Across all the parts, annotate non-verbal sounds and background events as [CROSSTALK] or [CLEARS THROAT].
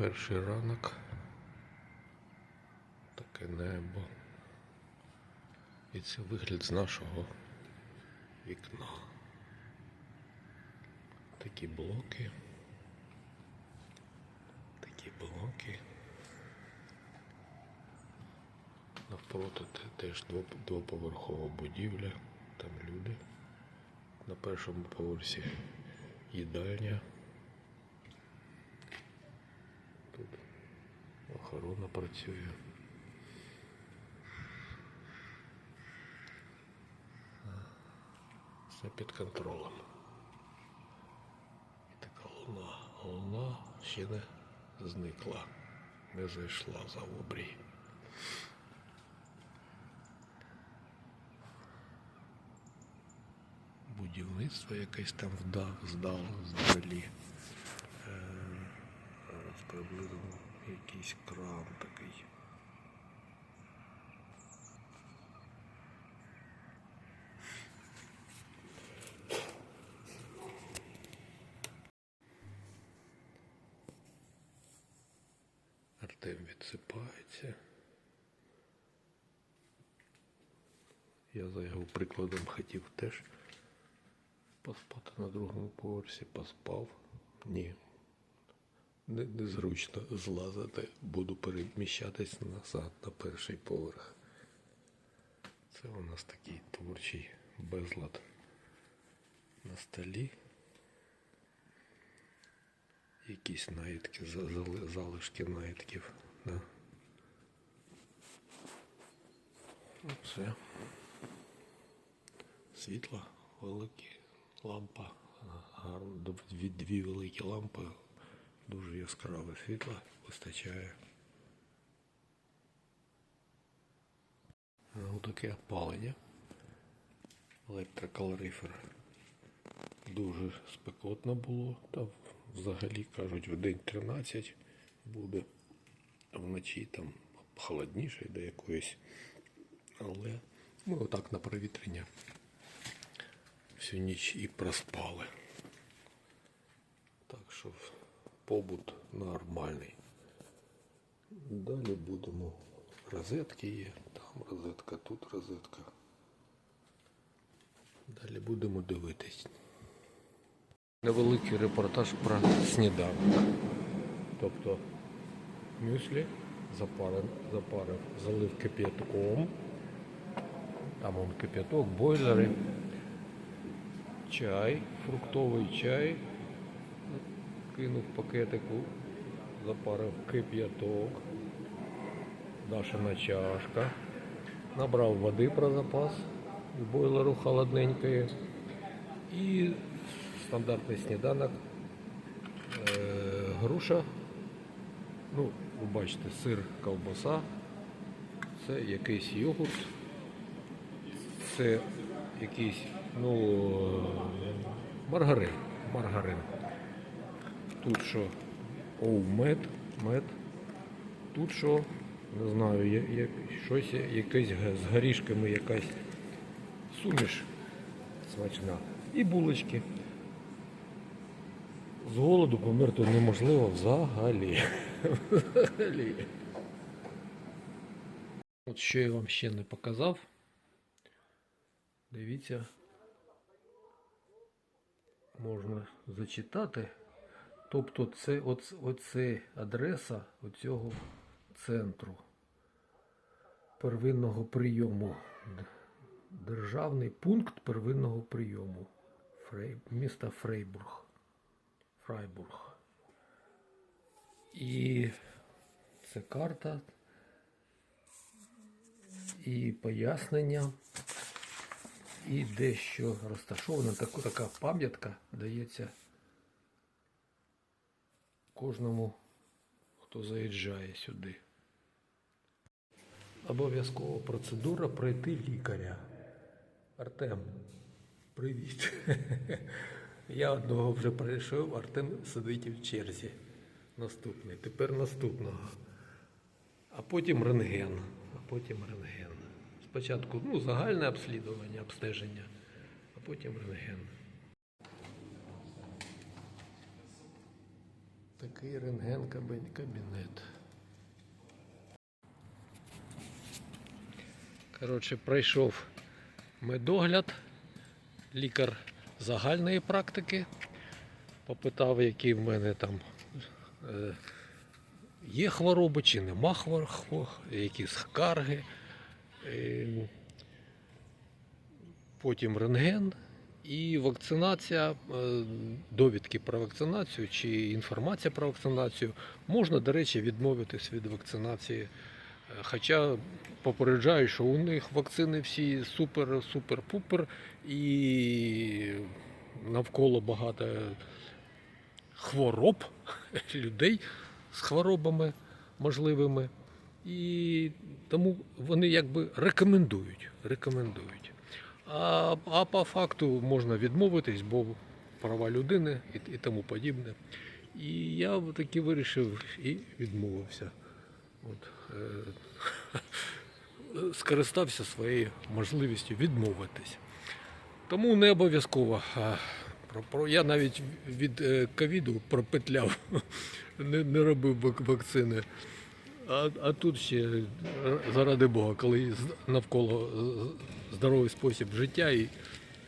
Перший ранок. Таке небо. І це вигляд з нашого вікна. Такі блоки. Такі блоки. Навпроти теж двоповерхова будівля. Там люди. На першому поверсі їдальня. Тут охорона працює. Все під контролем. І така луна. Луна ще не зникла, не зайшла за обрій. Будівництво якесь там вдав, здало здалі. Е, приблизно якийсь кран такий. Артем відсипається. Я за його прикладом хотів теж поспати на другому поверсі, поспав. Ні. Не- Незручно злазити, буду переміщатись назад на перший поверх. Це у нас такий творчий безлад на столі. Якісь наїдки, залишки наїдків. Да. Оце. Світло велике, лампа. Дві великі лампи. Дуже яскраве світло вистачає. Ну, таке опалення. Електрокалорифер. Дуже спекотно було. Та взагалі кажуть, в день 13 буде. Вночі там холодніше до якоїсь. Але ми отак на провітрення всю ніч і проспали. Так що побут нормальний. Далі будемо. Розетки є, там розетка, тут розетка. Далі будемо дивитись. Невеликий репортаж про сніданок. Тобто мюслі запарив, запарив, залив кип'ятком. Там он кип'яток, бойлери. Чай, фруктовий чай. Кинув пакетику, запарив кип'яток. Дашина чашка. Набрав води про запас з бойлеру холодненької. І стандартний сніданок. Е, груша. Ну, ви бачите, сир, ковбаса. Це якийсь йогурт. Це якийсь, ну, е, маргарин. Маргарин. Тут що? Оу, мед, мед. Тут що? Не знаю, я, я, щось якесь з горішками якась суміш смачна. І булочки. З голоду померти неможливо взагалі. взагалі. От що я вам ще не показав. Дивіться. Можна зачитати. Тобто це оц, оце адреса оцього центру первинного прийому. Державний пункт первинного прийому Фрей, міста Фрейбург. Фрайбург. І це карта і пояснення, і дещо розташована така пам'ятка дається кожному, хто заїжджає сюди. Обов'язкова процедура пройти лікаря. Артем, привіт. [LAUGHS] Я одного вже пройшов, Артем сидить в черзі. Наступний. Тепер наступного. А потім рентген. А потім рентген. Спочатку ну, загальне обслідування, обстеження, а потім рентген. Такий рентген кабін- кабінет. Коротше, пройшов медогляд, лікар загальної практики. Попитав, які в мене там е, є хвороби чи нема хвороб, які скарги. Е, потім рентген і вакцинація, е, довідки про вакцинацію чи інформація про вакцинацію. Можна, до речі, відмовитись від вакцинації. Хоча попереджаю, що у них вакцини всі супер, супер, пупер і навколо багато хвороб [LAUGHS] людей з хворобами можливими. І тому вони якби рекомендують. рекомендують. А, а по факту можна відмовитись, бо права людини і, і тому подібне. І я таки вирішив і відмовився. От, е, [LAUGHS] скористався своєю можливістю відмовитись. Тому не обов'язково. я навіть від е, ковіду пропетляв, [LAUGHS] не, не робив вак- вакцини. А, а тут ще, заради Бога, коли навколо е, здоровий спосіб життя і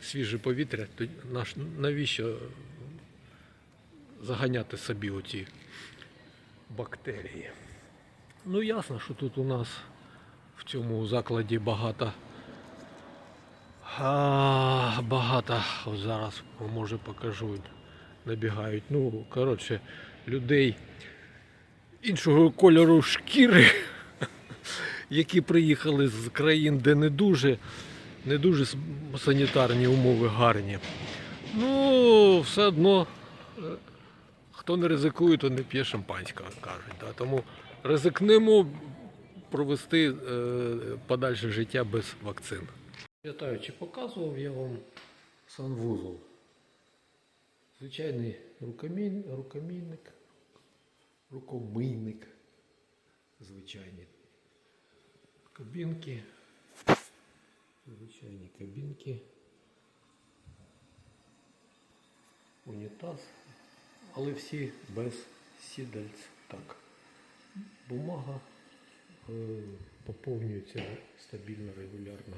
свіже повітря, то наш, навіщо заганяти собі оці бактерії? Ну ясно, що тут у нас в цьому закладі багато. А, багато. Зараз може покажу. Набігають. Ну, коротше, людей іншого кольору шкіри, які приїхали з країн, де не дуже, не дуже санітарні умови гарні. Ну, все одно, е, хто не ризикує, то не п'є шампанського, кажуть. Да? Тому ризикнемо провести е, подальше життя без вакцин. Пам'ятаю, чи показував я вам санвузол? Звичайний рукомій, рукомійник, рукомийник, звичайні кабінки, звичайні кабінки, унітаз, але всі без сідальць. Так, бумага е, поповнюється стабільно, регулярно.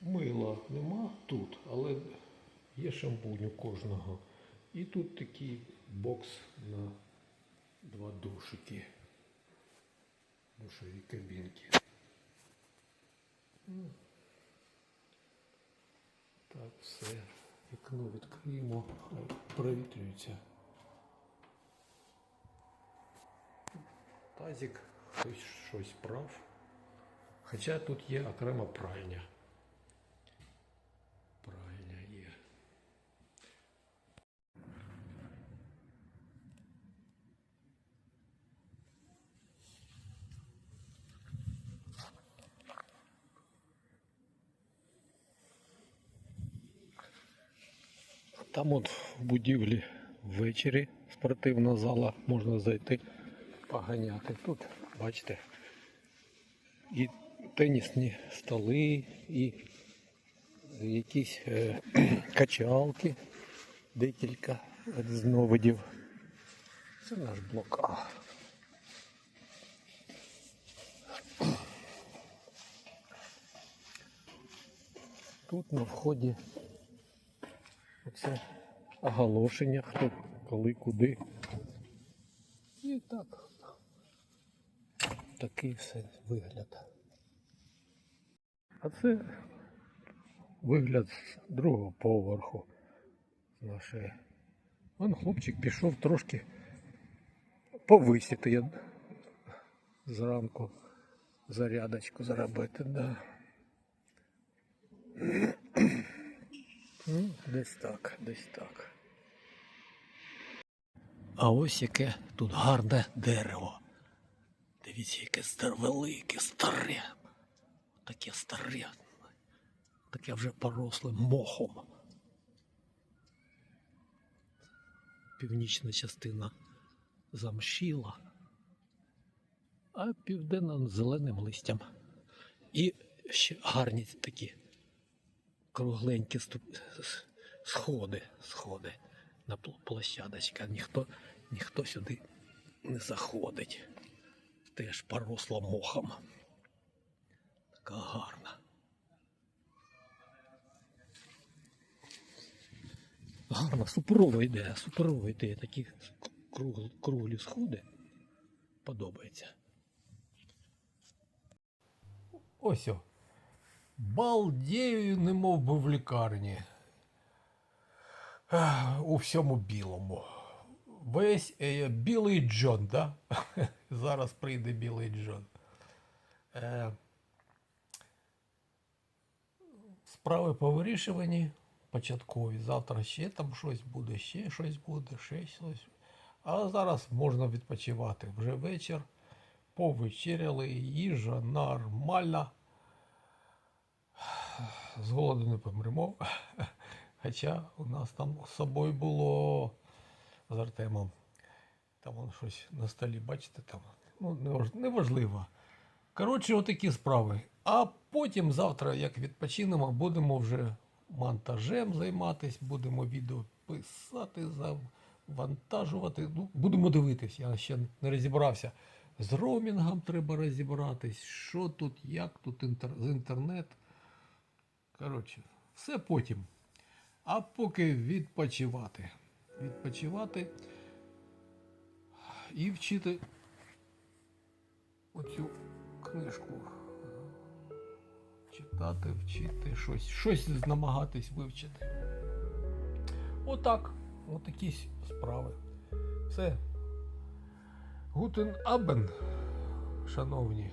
Мила нема тут, але є шампунь у кожного. І тут такий бокс на два душики. Душові кабінки. Так, все. Вікно відкриємо, провітрюється. Тазик, хтось щось прав. Хоча тут є окрема. Пральня є. Там от в будівлі ввечері спортивна зала, можна зайти поганяти. Тут, бачите, і тенісні столи, і якісь е, [CLEARS THROAT] качалки, декілька різновидів. Це наш блок А. Тут на вході оце оголошення, хто коли, куди. І так. Такий все вигляд. А це вигляд з другого поверху нашої. Вон хлопчик пішов трошки повисіти зранку зарядочку заробити, да. Ну, десь так, десь так. А ось яке тут гарне дерево. Дивіться, яке стар, велике, старе. Таке старе. Таке вже поросле мохом. Північна частина замшіла, а південна зеленим листям. І ще гарні такі кругленькі ступ... сходи, сходи на площадочка. Ніхто ніхто сюди не заходить. Теж поросла мохом. Така гарна. Гарно, суперово йде, суперово йде. Такі круглі, круглі сходи. Подобається. Ось о. Балдею, немов би в лікарні. У всьому білому. Весь е, білий Джон, да? [LAUGHS] Зараз прийде білий Джон. Е, справи повирішувані, початкові. Завтра ще там щось буде, ще щось буде, ще щось. А зараз можна відпочивати. Вже вечір. Повечеряли, їжа нормальна. З голоду не помремо. [LAUGHS] Хоча у нас там з собою було з Артемом. Там воно щось на столі, бачите, там. Ну, неваж- неважливо. Коротше, отакі справи. А потім завтра, як відпочинемо, будемо вже монтажем займатися, будемо відео писати, завантажувати. Ну, будемо дивитись, я ще не розібрався. З роумінгом треба розібратись, що тут, як тут інтер... з інтернет. Коротше, все потім. А поки відпочивати. Відпочивати і вчити оцю книжку. Читати, вчити, щось, щось намагатись вивчити. Отак. Отакі справи. Все. Гутен Абен, шановні.